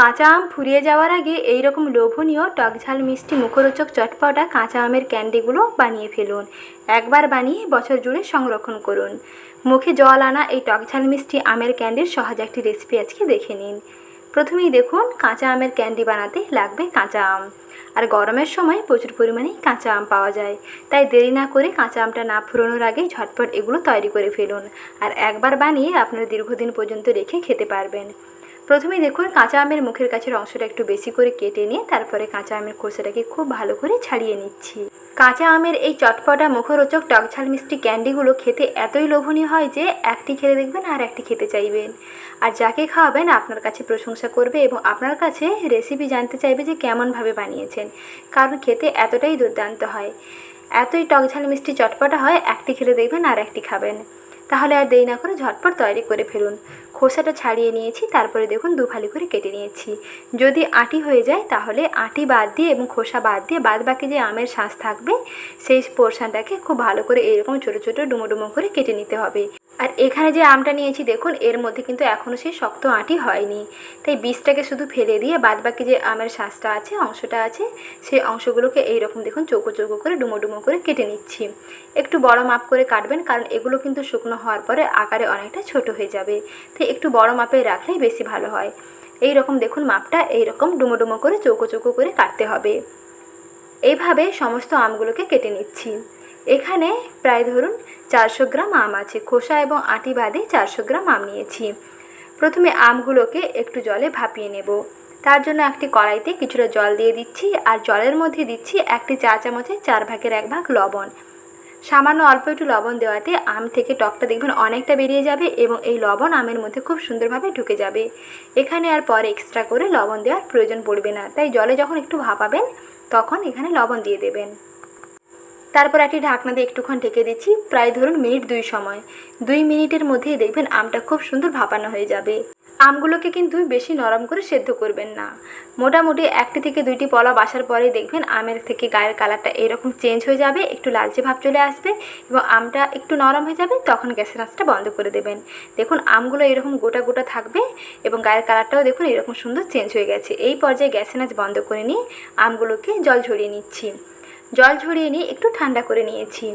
কাঁচা আম ফুরিয়ে যাওয়ার আগে এই রকম লোভনীয় টকঝাল মিষ্টি মুখরোচক চটপটা কাঁচা আমের ক্যান্ডিগুলো বানিয়ে ফেলুন। একবার বানিয়ে বছর জুড়ে সংরক্ষণ করুন। মুখে জল আনা এই টকঝাল মিষ্টি আমের ক্যান্ডির সহজ একটি রেসিপি আজকে দেখে নিন। প্রথমেই দেখুন, কাঁচা আমের ক্যান্ডি বানাতে লাগবে কাঁচা আম। আর গরমের সময় প্রচুর পরিমাণে কাঁচা আম পাওয়া যায়। তাই দেরি না করে কাঁচা আমটা না ফুরোনোর আগে ঝটপট এগুলো তৈরি করে ফেলুন। আর একবার বানিয়ে আপনারা দীর্ঘদিন পর্যন্ত রেখে খেতে পারবেন। প্রথমেই দেখুন কাঁচা আমের মুখের কাছের অংশটা একটু বেশি করে কেটে নিয়ে তারপরে কাঁচা আমের খোসাটাকে খুব ভালো করে ছাড়িয়ে নিচ্ছি। কাঁচা আমের এই চটপটা মুখরোচক টকঝাল মিষ্টি ক্যান্ডিগুলো খেতে এতই লোভনীয় হয় যে একটি খেলে দেখবেন আর একটি খেতে চাইবেন। আর যাকে খাওয়াবেন আপনার কাছে প্রশংসা করবে এবং আপনার কাছে রেসিপি জানতে চাইবে যে কেমনভাবে বানিয়েছেন, কারণ খেতে এতটাই দুর্দান্ত হয়। এতই টকঝাল মিষ্টি চটপটা হয়, একটি খেলে দেখবেন আর একটি খাবেন। তাহলে আর দেরি না করে ঝটপট তৈরি করে ফেলুন। খোসাটা ছাড়িয়ে নিয়েছি, তারপরে দেখুন দুফালি করে কেটে নিয়েছি। যদি আটি হয়ে যায়, তাহলে আটি বাদ দিয়ে এবং খোসা বাদ দিয়ে বাদ বাকি যে আমের শ্বাস থাকবে, সেই পোর্শনটাকে খুব ভালো করে এরকম ছোটো ছোটো ডুমো ডুমো করে কেটে নিতে হবে। আর এখানে যে আমটা নিয়েছি, দেখুন, এর মধ্যে কিন্তু এখনও সেই শক্ত আঁটি হয়নি। তাই বীজটাকে শুধু ফেলে দিয়ে বাদ বাকি যে আমের শ্বাসটা আছে, অংশটা আছে, সেই অংশগুলোকে এইরকম দেখুন, চৌকো চৌকো করে ডুমো ডুমো করে কেটে নিচ্ছি। একটু বড় মাপ করে কাটবেন, কারণ এগুলো কিন্তু শুকনো হওয়ার পরে আকারে অনেকটা ছোট হয়ে যাবে। তাই একটু বড় মাপে রাখলেই বেশি ভালো হয়। এই রকম দেখুন, মাপটা এই রকম ডুমো ডুমো করে, চৌকো চৌকো করে কাটতে হবে। এইভাবে সমস্ত আমগুলোকে কেটে নিচ্ছি। এখানে প্রায় ধরুন চারশো গ্রাম আম আছে। খোসা এবং আটি বাদে চারশো গ্রাম আম নিয়েছি। প্রথমে আমগুলোকে একটু জলে ভাপিয়ে নেব। তার জন্য একটি কড়াইতে কিছুটা জল দিয়ে দিচ্ছি আর জলের মধ্যে দিচ্ছি একটি চা চামচের চার ভাগের এক ভাগ লবণ। সামান্য অল্প একটু লবণ দেওয়াতে আম থেকে টকটা দেখবেন অনেকটা বেরিয়ে যাবে এবং এই লবণ আমের মধ্যে খুব সুন্দরভাবে ঢুকে যাবে। এখানে আর পরে এক্সট্রা করে লবণ দেওয়ার প্রয়োজন পড়বে না। তাই জলে যখন একটু ভাপাবেন, তখন এখানে লবণ দিয়ে দেবেন। তারপর একটি ঢাকনা দিয়ে একটুক্ষণ ঢেকে দিচ্ছি, প্রায় ধরুন মিনিট দুই সময়। দুই মিনিটের মধ্যেই দেখবেন আমটা খুব সুন্দর ভাপানো হয়ে যাবে। আমগুলোকে কিন্তু বেশি নরম করে সেদ্ধ করবেন না। মোটামুটি একটি থেকে দুইটি পলা বাসার পরে দেখবেন আমের থেকে গায়ের কালারটা এরকম চেঞ্জ হয়ে যাবে, একটু লালচে ভাব চলে আসবে এবং আমটা একটু নরম হয়ে যাবে, তখন গ্যাসের আঁচটা বন্ধ করে দেবেন। দেখুন আমগুলো এরকম গোটা গোটা থাকবে এবং গায়ের কালারটাও দেখুন এরকম সুন্দর চেঞ্জ হয়ে গেছে। এই পর্যায়ে গ্যাসের আঁচ বন্ধ করে নিয়ে আমগুলোকে জল ঝরিয়ে নিচ্ছি। জল ঝরিয়ে নিয়ে একটু ঠান্ডা করে নিয়েছি।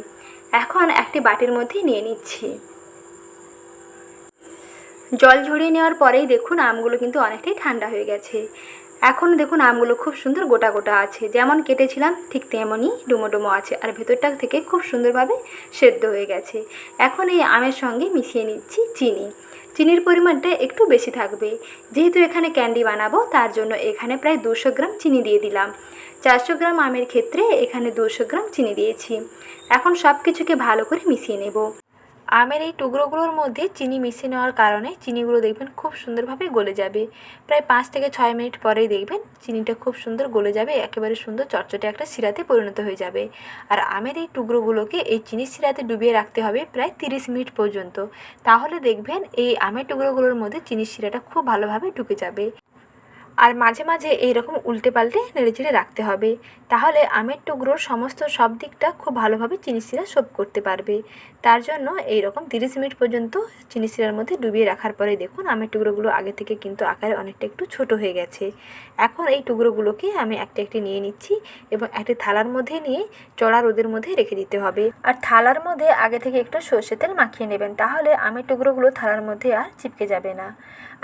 এখন একটি বাটির মধ্যে নিয়ে নিচ্ছি। জল ঝরিয়ে নেওয়ার পরেই দেখুন আমগুলো কিন্তু অনেকটাই ঠান্ডা হয়ে গেছে। এখন দেখুন আমগুলো খুব সুন্দর গোটা গোটা আছে। যেমন কেটেছিলাম, ঠিক তেমনই ডুমো ডুমো আছে আর ভেতরটা থেকে খুব সুন্দরভাবে সেদ্ধ হয়ে গেছে। এখন এই আমের সঙ্গে মিশিয়ে নিচ্ছি চিনি। চিনির পরিমাণটা একটু বেশি থাকবে। যেহেতু এখানে ক্যান্ডি বানাবো, তার জন্য এখানে প্রায় দুশো গ্রাম চিনি দিয়ে দিলাম। চারশো গ্রাম আমের ক্ষেত্রে এখানে দুশো গ্রাম চিনি দিয়েছি। এখন সব কিছুকে ভালো করে মিশিয়ে নেব। আমের এই টুকরোগুলোর মধ্যে চিনি মিশিয়ে নেওয়ার কারণে চিনিগুলো দেখবেন খুব সুন্দরভাবে গলে যাবে। প্রায় পাঁচ থেকে ছয় মিনিট পরেই দেখবেন চিনিটা খুব সুন্দর গলে যাবে, একেবারে সুন্দর চটচটে একটা শিরাতে পরিণত হয়ে যাবে। আর আমের এই টুকরোগুলোকে এই চিনির শিরাতে ডুবিয়ে রাখতে হবে প্রায় তিরিশ মিনিট পর্যন্ত। তাহলে দেখবেন এই আমের টুকরোগুলোর মধ্যে চিনির শিরাটা খুব ভালোভাবে ঢুকে যাবে। আর মাঝে মাঝে এইরকম উল্টে পাল্টে নেড়ে নেড়েচেড়ে রাখতে হবে। তাহলে আমের টুকরোর সমস্ত সব দিকটা খুব ভালোভাবে চিনি শিরা সোপ করতে পারবে। তার জন্য এই রকম তিরিশ মিনিট পর্যন্ত চিনি শিরার মধ্যে ডুবিয়ে রাখার পরে দেখুন আমের টুকরোগুলো আগে থেকে কিন্তু আকারে অনেকটা একটু ছোট হয়ে গেছে। এখন এই টুকরোগুলোকে আমি একটা একটি নিয়ে নিচ্ছি এবং একটি থালার মধ্যে নিয়ে চড়া রোদের মধ্যে রেখে দিতে হবে। আর থালার মধ্যে আগে থেকে একটু সর্ষে তেল মাখিয়ে নেবেন, তাহলে আমের টুকরোগুলো থালার মধ্যে আর চিপকে যাবে না।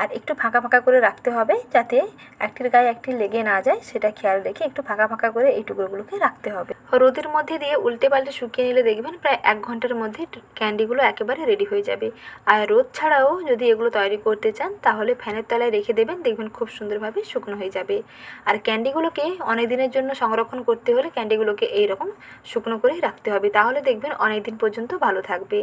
আর একটু ফাঁকা ফাঁকা করে রাখতে হবে যাতে একটির গায়ে একটি লেগে না যায়, সেটা খেয়াল রেখে একটু ফাঁকা ফাঁকা করে এই টুকরোগুলোকে রাখতে হবে। রোদের মধ্যে দিয়ে উল্টে পাল্টে শুকিয়ে নিলে দেখবেন প্রায় এক ঘণ্টার মধ্যে ক্যান্ডিগুলো একেবারে রেডি হয়ে যাবে। আর রোদ ছাড়াও যদি এগুলো তৈরি করতে চান, তাহলে ফ্যানের তলায় রেখে দেবেন, দেখবেন খুব সুন্দরভাবে শুকনো হয়ে যাবে। আর ক্যান্ডিগুলোকে অনেক দিনের জন্য সংরক্ষণ করতে হলে ক্যান্ডিগুলোকে এইরকম শুকনো করে রাখতে হবে, তাহলে দেখবেন অনেক দিন পর্যন্ত ভালো থাকবে।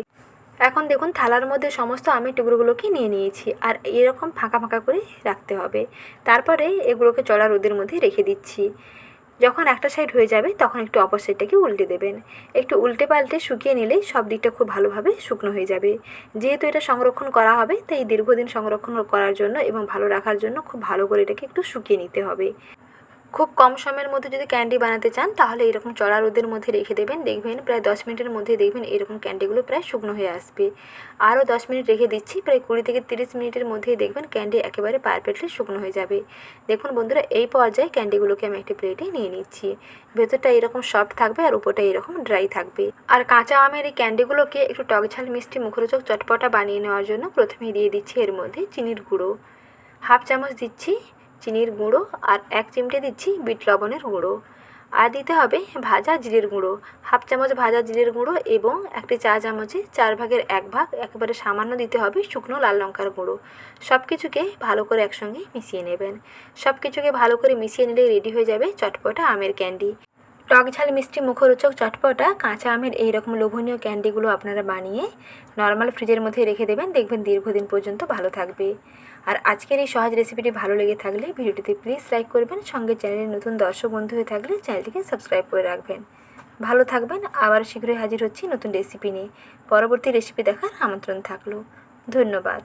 এখন দেখুন থালার মধ্যে সমস্ত আমের টুকরোগুলোকে নিয়ে নিয়েছি আর এরকম ফাঁকা ফাঁকা করে রাখতে হবে। তারপরে এগুলোকে চড়া রোদের মধ্যে রেখে দিচ্ছি। যখন একটা সাইড হয়ে যাবে তখন একটু অপর সাইডটাকে উল্টে দেবেন। একটু উল্টে পাল্টে শুকিয়ে নিলেই সব দিকটা খুব ভালোভাবে শুকনো হয়ে যাবে। যেহেতু এটা সংরক্ষণ করা হবে, তাই দীর্ঘদিন সংরক্ষণ করার জন্য এবং ভালো রাখার জন্য খুব ভালো করে এটাকে একটু শুকিয়ে নিতে হবে। খুব কম সময়ের মধ্যে যদি ক্যান্ডি বানাতে চান, তাহলে এরকম চড়া রোদের মধ্যে রেখে দেবেন। দেখবেন প্রায় দশ মিনিটের মধ্যে দেখবেন এরকম ক্যান্ডিগুলো প্রায় শুকনো হয়ে আসবে। আরও দশ মিনিট রেখে দিচ্ছি, প্রায় কুড়ি থেকে তিরিশ মিনিটের মধ্যেই দেখবেন ক্যান্ডি একেবারে পারফেক্টলি শুকনো হয়ে যাবে। দেখুন বন্ধুরা, এই পর্যায়ে ক্যান্ডিগুলোকে আমি একটি প্লেটে নিয়ে নিচ্ছি। ভেতরটা এরকম সফট থাকবে আর উপরটা এরকম ড্রাই থাকবে। আর কাঁচা আমের এই ক্যান্ডিগুলোকে একটু টকঝাল মিষ্টি, মুখরোচক চটপটা বানিয়ে নেওয়ার জন্য প্রথমেই দিয়ে দিচ্ছি এর মধ্যে চিনির গুঁড়ো। হাফ চামচ দিচ্ছি চিনির গুঁড়ো আর এক চিমটে দিচ্ছি বিট লবণের গুঁড়ো। আর দিতে হবে ভাজা জিরের গুঁড়ো। হাফ চামচ ভাজা জিরের গুঁড়ো এবং একটি চা চামচে চার ভাগের এক ভাগ একেবারে সামান্য দিতে হবে শুকনো লাল লঙ্কার গুঁড়ো। সব কিছুকে ভালো করে একসঙ্গে মিশিয়ে নেবেন। সব কিছুকে ভালো করে মিশিয়ে নিলে রেডি হয়ে যাবে চটপটা আমের ক্যান্ডি। টক ঝাল, মিষ্টি, মুখরোচক, চটপটা, কাঁচা আমের এই রকম লোভনীয় ক্যান্ডিগুলো আপনারা বানিয়ে নর্মাল ফ্রিজের মধ্যে রেখে দেবেন। দেখবেন দীর্ঘদিন পর্যন্ত ভালো থাকবে। আর আজকের এই সহজ রেসিপিটি ভালো লেগে থাকলে ভিডিওটিতে প্লিজ লাইক করবেন। সঙ্গে চ্যানেলের নতুন দর্শক বন্ধু হয়ে থাকলে চ্যানেলটিকে সাবস্ক্রাইব করে রাখবেন। ভালো থাকবেন। আবার শীঘ্রই হাজির হচ্ছি নতুন রেসিপি নিয়ে। পরবর্তী রেসিপি দেখার আমন্ত্রণ থাকল। ধন্যবাদ।